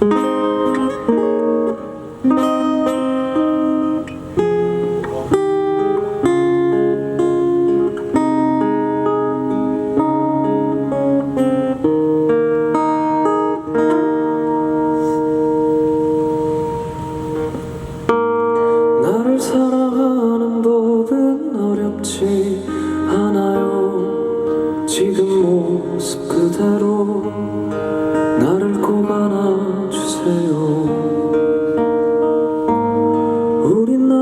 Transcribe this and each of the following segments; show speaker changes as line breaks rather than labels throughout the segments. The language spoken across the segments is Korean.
나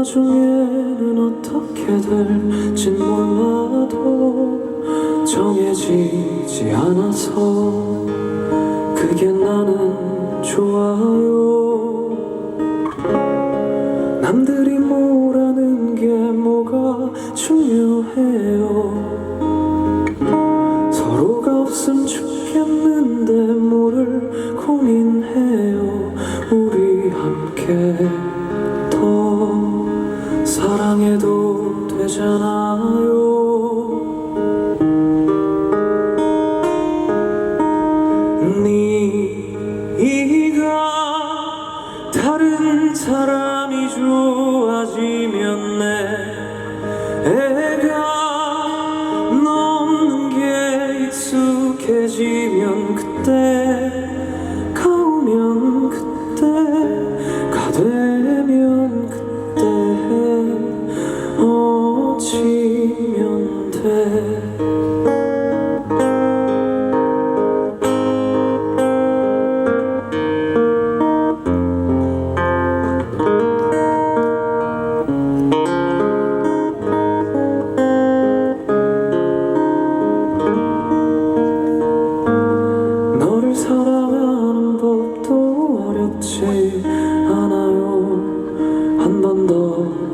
나중에는 어떻게 될진 몰라도 정해지지 않아서 그게 나는 좋아요. 남들이 뭐라는 게 뭐가 중요해요? 서로가 없음 죽겠는데 뭐를 고민해요? 우리 함께 더 사랑해도 되잖아요. 네가 다른 사람이 좋아지면 내가 넘는 게 익숙해지면 그때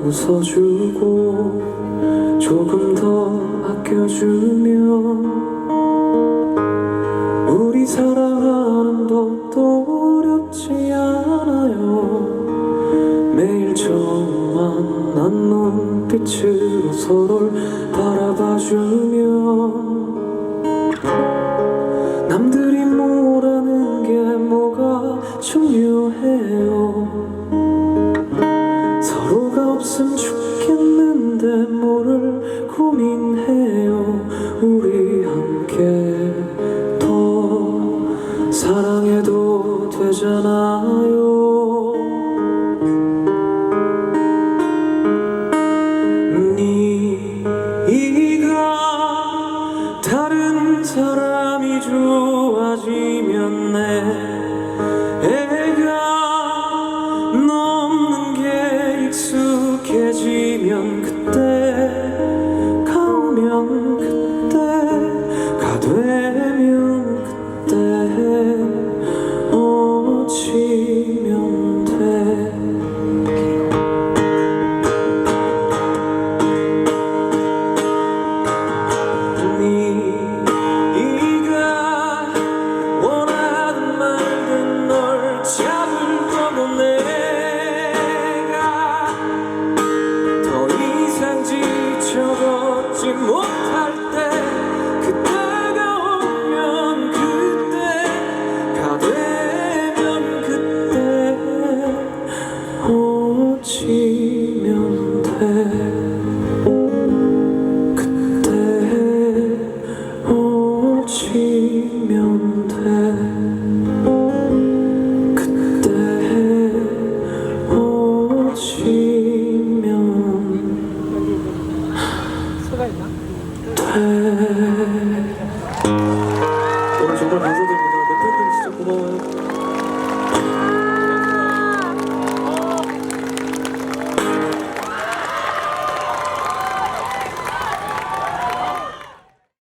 웃어주고 조금 더 아껴주면 우리 사랑하는 법도 어렵지 않아요. 매일 처음 만난 눈빛으로 서로를 바라봐주면 고민해요. 우리 함께 더 사랑해도 되잖아요. 네가 다른 사람이 좋아지면 내 오늘 정말 감사드립니다. 내 팬들 진짜 고마워요